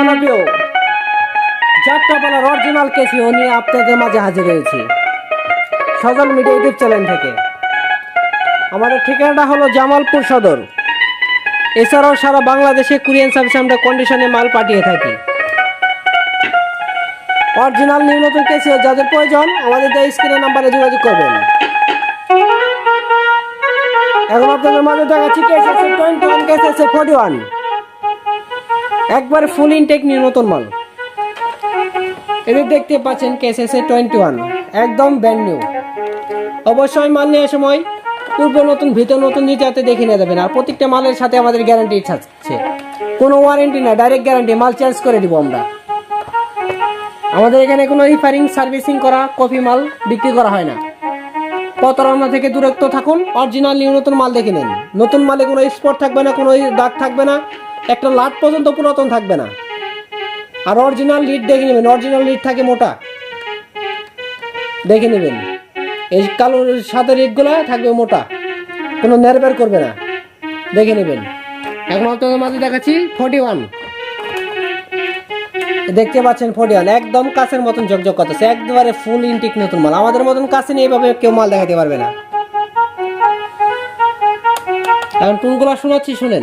জনপ্রিয় যাত্রাপালার অরিজিনাল আপনাদের মাঝে হাজির হয়েছি। সজল মিডিয়া ইউটিউব চ্যানেল থেকে। আমাদের ঠিকানাটা হলো জামালপুর সদর। এছাড়াও সারা বাংলাদেশে কুরিয়ান সার্ভিস আমরা কন্ডিশনে মাল পাঠিয়ে থাকি। অরিজিনাল নিম্নতম কেসিও যাদের প্রয়োজন, আমাদের স্ক্রিনের নাম্বারে যোগাযোগ করবেন। এখন আপনাদের মাঝে দেখাচ্ছি কেস আছে টোয়েন্টি ওয়ান কেস আছে ফোর্টি ওয়ান একবার ফুল ইনটেক নিয়ে নতুন মাল। এদের দেখতে পাচ্ছেন কেস এসে টোয়েন্টি ওয়ান একদম ব্র্যান্ড নিউ অবশ্যই মাল নেওয়ার সময় পূর্ব নতুন, ভিতর নতুন নিতে হাতে দেখে নিয়ে যাবেন। আর প্রত্যেকটা মালের সাথে আমাদের গ্যারান্টি থাকছে। কোনো ওয়ারেন্টি না ডাইরেক্ট গ্যারান্টি মাল চেঞ্জ করে দিব আমরা। আমাদের এখানে কোনো রিফারিং সার্ভিসিং করা কফি মাল বিক্রি করা হয় না। প্রতারণা থেকে দূরত্ব থাকুন অরিজিনাল নিউ নতুন মাল দেখে নিন। নতুন মালে কোনো স্পট থাকবে না, কোনো দাগ থাকবে না, একটা লাট পর্যন্ত পুরাতন থাকবে না। আর অরিজিনাল লিড দেখে নেবেন অরিজিনাল লিড থাকে মোটা। দেখে নেবেন। এই কালো সাদা লিডগুলো থাকবে মোটা, কোনো নেরবের করবে না। দেখে নেবেন। এখন আপনাদের মাঝে দেখাচ্ছি ফোর্টি ওয়ান দেখতে পাচ্ছেন ফোর্টি একদম কাছের মতন ঝকঝক করতেছে, একবারে ফুল ইনটিক নতুন মাল। আমাদের মতন কাছে নিয়ে এভাবে কেউ মাল দেখাতে পারবে না। এখন টুনগুলা শোনাচ্ছি, শুনেন।